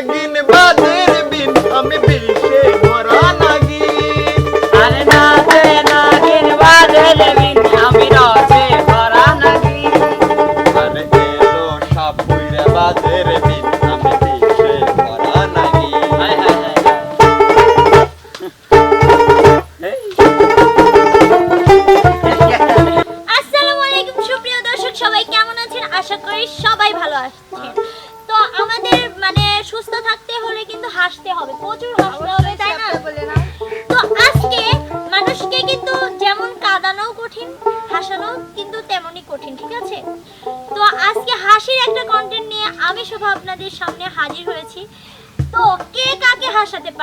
নাগিন বাজের বিন আমি বিষে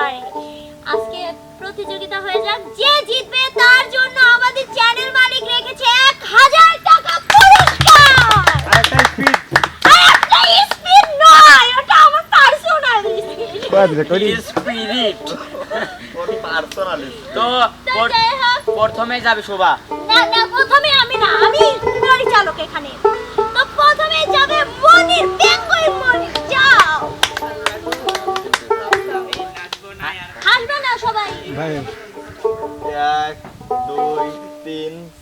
পারে আজকে প্রতিযোগিতা হয়ে যাক যে জিতবে তার জন্য আমাদের চ্যানেল মালিক রেখেছে এক হাজার টাকা পুরস্কার আর একটা স্পিন নয় ওটা আমার পার্সোনাল স্পিরিট তো প্রথমে যাবে শোভা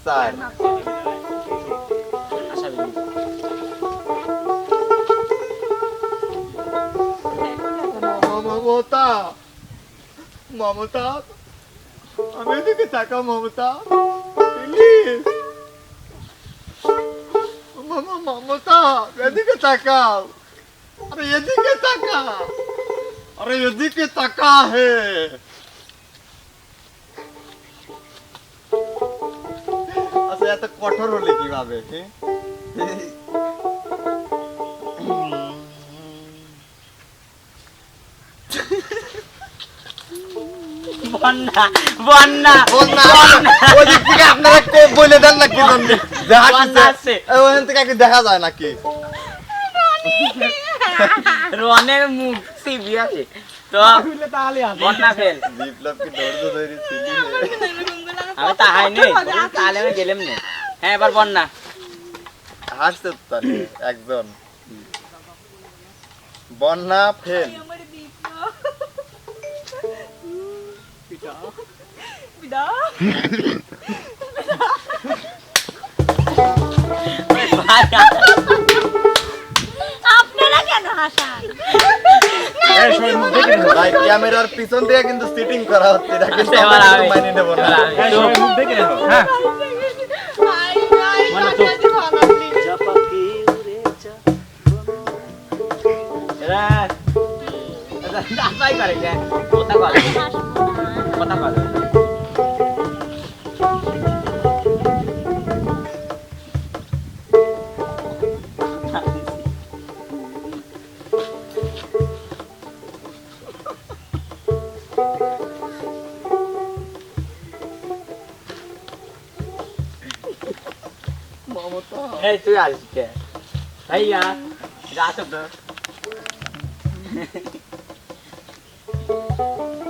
তিন চার আশা করি। মমতা মমতা আমি এদিকে তাকা মমতা প্লিজ মমতা এদিকে তাকাও আরে এদিকে তাকা আরে এদিকে তাকা হে এত কঠোর হলে কীভাবে? বন্যা বন্যা বন্যা থেকে আপনারা কোপ বলে দেন নাকি। ওখান থেকে একটু দেখা যায় নাকি? রনের মুখ সিবি আছে। তো বন্যা ফেল। বিপ্লব কি ধৈর্য ধরে আমি তাহাই নেই তাহলে আমি গেলাম না। হ্যাঁ এবার বন্যা হাসতে তো তাহলে একজন। বন্যা ফেল। আপনারা কেন হাসান? ক্যামেরার পিছন দিয়ে কিন্তু সিটিং করা হচ্ছে এটা কিন্তু আমি। মানি নেব না। হ্যাঁ করে? কথা কথা এই তুই আসবে ভাইয়া তো তো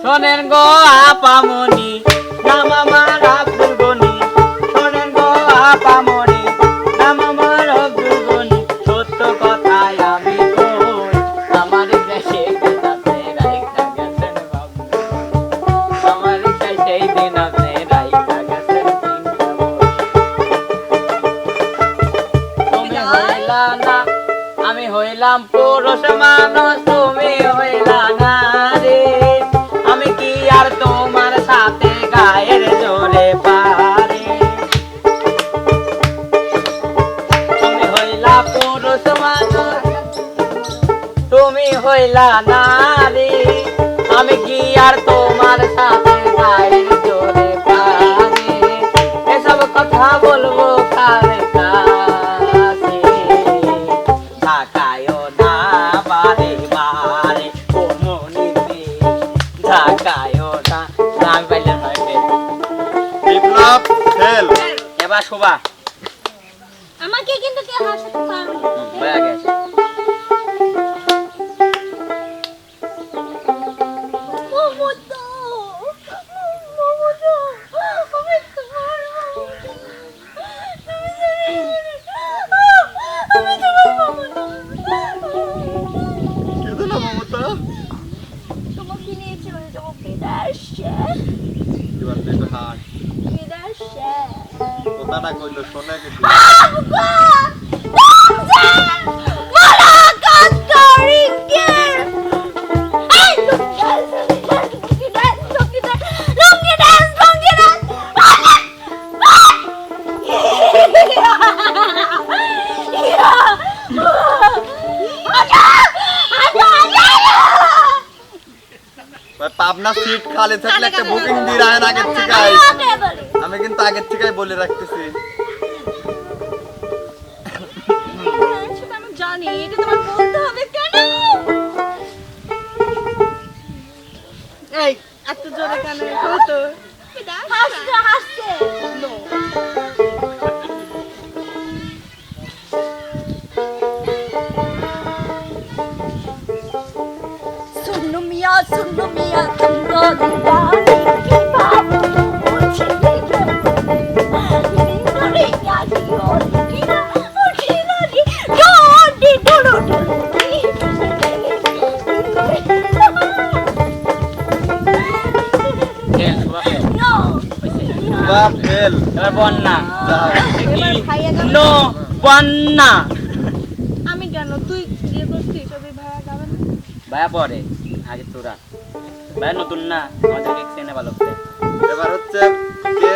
শোনেন গো আপামনি নাম হইলাম পুরুষ মানুষ, তুমি হইলা নারী। আমি কি আর তোমার সাথে গায়ের জোরে পারি? তুমি হইলা পুরুষ মানুষ, তুমি হইলা না এবার কথাটা কইলো শোনে কিছু পাবনা সিট খালি থাকলে একটা বুকিং দিয়ে রাখেন আগের থেকে আমি কিন্তু আগের থেকে বলে রাখতেছি। জানি এটা তোমার বলতে হবে কেন? এই এত জোরে কেন? কত বন্যা নো বন্যা আমি কেন তুই বিয়ে করছিস ওদের ভাইয়া না পরে আগে তোরা ভাইয়া নতুন না আমাদেরকে চেনে ভালো করে এবার হচ্ছে কে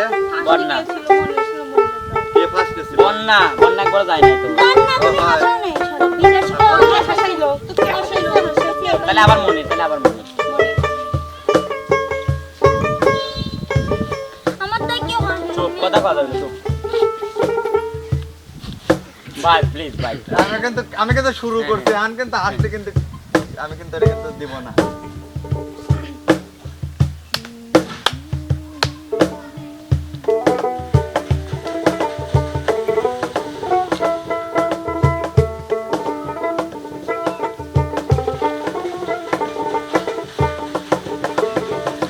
বন্যা। ছিল মনে ছিল মনে কে ফার্স্ট ছিল বন্যা বন্যা একবার যায় নাই তো বন্যা তাহলে আবার মনে তাহলে আবার মনে ভাই প্লিজ ভাই আমি কিন্তু আমি কিন্তু শুরু করছি আন কিন্তু আসতে কিন্তু আমি কিন্তু এটা কিন্তু দিব না।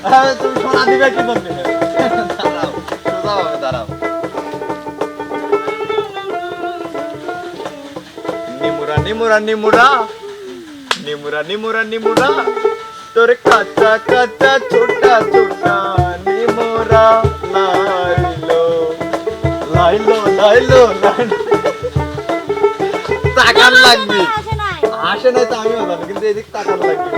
আরে, তুমি সোনা দিবে কি বলতে? নিমুরা নিমুরা নিমুরা নিমুরা নিমুরা তোর কাঁচা কাঁচা ছোটা ছোটা নিমুরা লাইলো লাইলো লাইলো তাকান লাগবি আসে নাই তো আমিও জানি কিন্তু এদিক তাকান লাগবি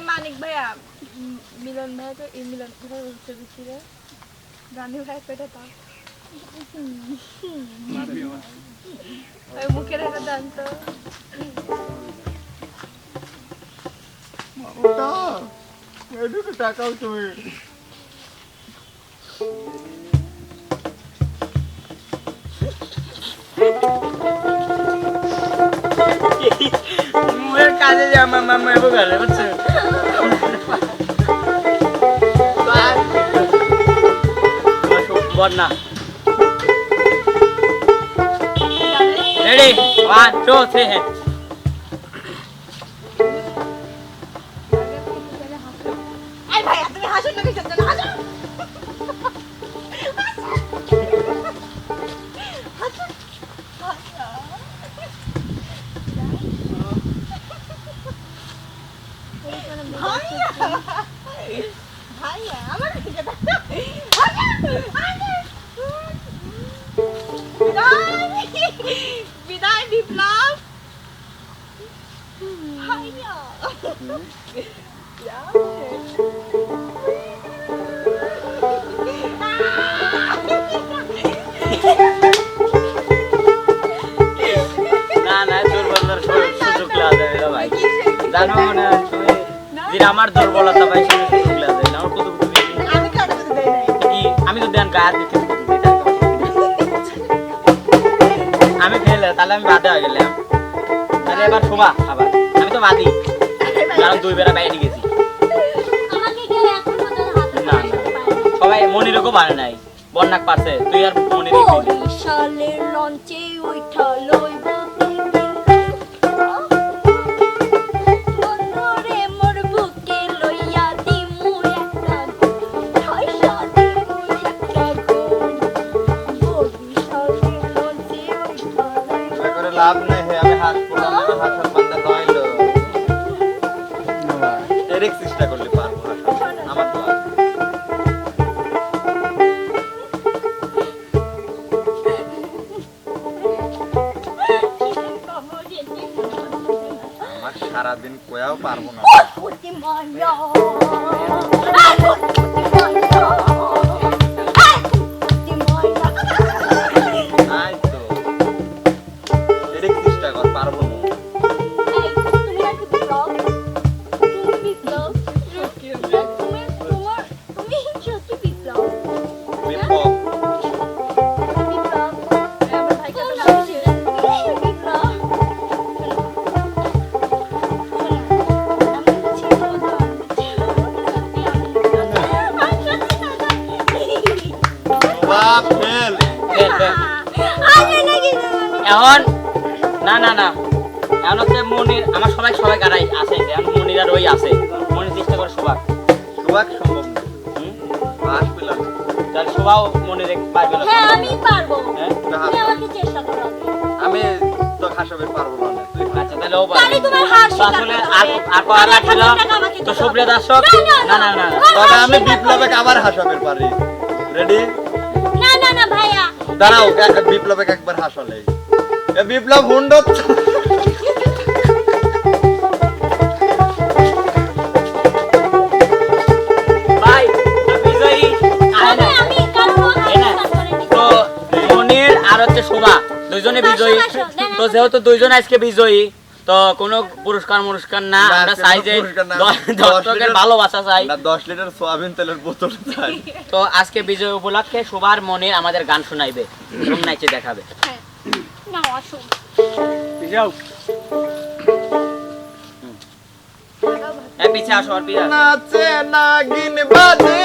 এই মানিক ভাইয়া মিলন ভাইয়া তো এই মিলন ভাইয়া উঠতে দিচ্ছি রে গান্ধী ভাই পেটে তা ওই মুখের একটা দান তো ওটা এদিকে তাকাও তুমি কাজে যা মামা মামা এবো গেলে বুঝছ বন্যা রেডি ওয়ান টু থ্রি বিদায় বিপ্লব ভাইয়া জানো না তুমি যেটা আমার দুর্বলতা ভাই সেটা সুযোগ দেওয়া আমার কত কত আমি যদি আমি গায়ে দিতে তাহলে আমি বাদে হয়ে গেলাম। তাহলে এবার শোমা আবার। আমি তো বাদি। কারণ দুই বেলা বাইরে গেছি। না না। সবাই মনিরকও বানে নাই। বন্যাক পারছে। তুই আর মনির লঞ্চে পারব না বাপ ফেল এখন না না না। এখন হচ্ছে মনির আমার সবাই সবাই গাড়াই আছে। এখন মনির আর ওই আছে। মনির চেষ্টা করে সবাক সুবাক সম্ভব? পাস পেলাম। তাহলে সবাও মনির পারবে না হ্যাঁ আমি পারব। হ্যাঁ? তুমি আমাকে চেষ্টা করো। আমি তো হাসাবে পারব না আচ্ছা তাহলে ও তোমার আসলে আর। আর টাকা আমাকে তো সুপ্রিয় দর্শক না, না না। তবে আমি হার স্বীকার বিপ্লবে আবার হাসাবে পারি। রেডি দাঁড়াও এক- বিপ্লবে একবার হাসালে। বিপ্লব হুন্ড আর হচ্ছে শোভা দুইজনে বিজয়ী। তো। যেহেতু দুইজন আজকে বিজয়ী তো কোনো পুরস্কার মুরস্কার না আমরা চাই যে দর্শকের ভালোবাসা চাই। দশ লিটার সোয়াবিন তেলের বোতল চাই। তো আজকে বিজয় উপলক্ষে শোভার মনির আমাদের গান শোনাইবে দেখাবে। হ্যাঁ। আসো পিছে আসো আর পিছে নাচে নাগিন ভরা